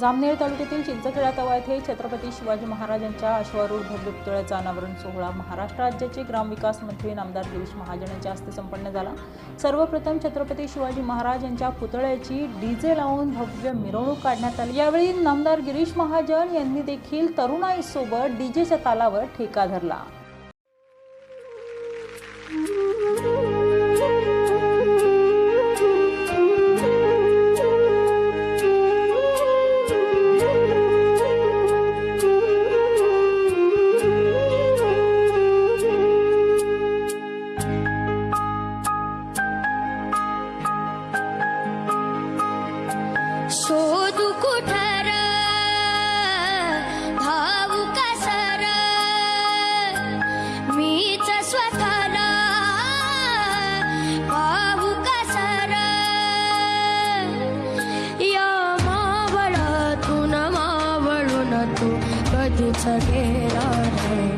जामनेर तालुक्यातील चिंचखेडा तवा येथे छत्रपती शिवाजी महाराजांच्या अश्वारूढ भव्य पुतळ्याचा अनावरण सोहळा महाराष्ट्र राज्याचे ग्रामविकास मंत्री नामदार गिरीश महाजन यांच्या हस्ते संपन्न झाला. सर्वप्रथम छत्रपती शिवाजी महाराज यांच्या पुतळ्याची डीजे लावून भव्य मिरवणूक काढण्यात आली. यावेळी नामदार गिरीश महाजन यांनी देखील तरुणाईसोबत डीजेच्या तालावर ठेका धरला. शोधू कुठर? भाऊ कसर मीच स्वतःला भाऊ कसर या मावळातून मावळून तू कधीच गेला नाही.